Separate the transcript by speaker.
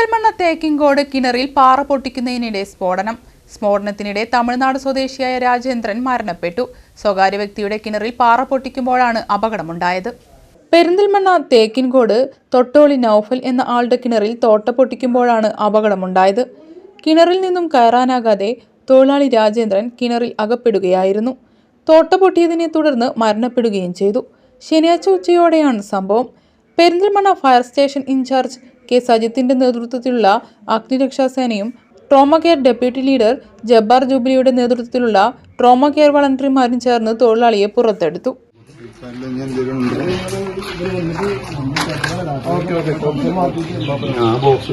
Speaker 1: പെരിന്തൽമണ്ണ തേക്കിങ്കോട് കിണറിൽ പാറ പൊട്ടിക്കുന്നതിനിടെ സ്ഫോടനം. സ്ഫോടനത്തിനിടെ തമിഴ്നാട് സ്വദേശിയായ രാജേന്ദ്രൻ മരണപ്പെട്ടു. സ്വകാര്യ വ്യക്തിയുടെ കിണറിൽ പാറ പൊട്ടിക്കുമ്പോഴാണ് അപകടമുണ്ടായത്. പെരിന്തൽമണ്ണ തേക്കിൻകോട് തൊട്ടോളി നൌഫൽ എന്ന ആളുടെ കിണറിൽ തോട്ട പൊട്ടിക്കുമ്പോഴാണ് അപകടമുണ്ടായത്. കിണറിൽ നിന്നും കയറാനാകാതെ തൊഴിലാളി രാജേന്ദ്രൻ കിണറിൽ അകപ്പെടുകയായിരുന്നു. തോട്ട പൊട്ടിയതിനെ തുടർന്ന് മരണപ്പെടുകയും ചെയ്തു. ശനിയാഴ്ച ഉച്ചയോടെയാണ് സംഭവം. Perinthalmanna fire station incharge K സജിത്തിന്റെ നേതൃത്വത്തിലുള്ള അഗ്നിരക്ഷാസേനയും trauma care deputy leader Jabbar ജൂബിലിയുടെ നേതൃത്വത്തിലുള്ള ട്രോമ കെയർ വളണ്ടറിമാരും ചേർന്ന് തൊഴിലാളിയെ പുറത്തെടുത്തു.
Speaker 2: Thank box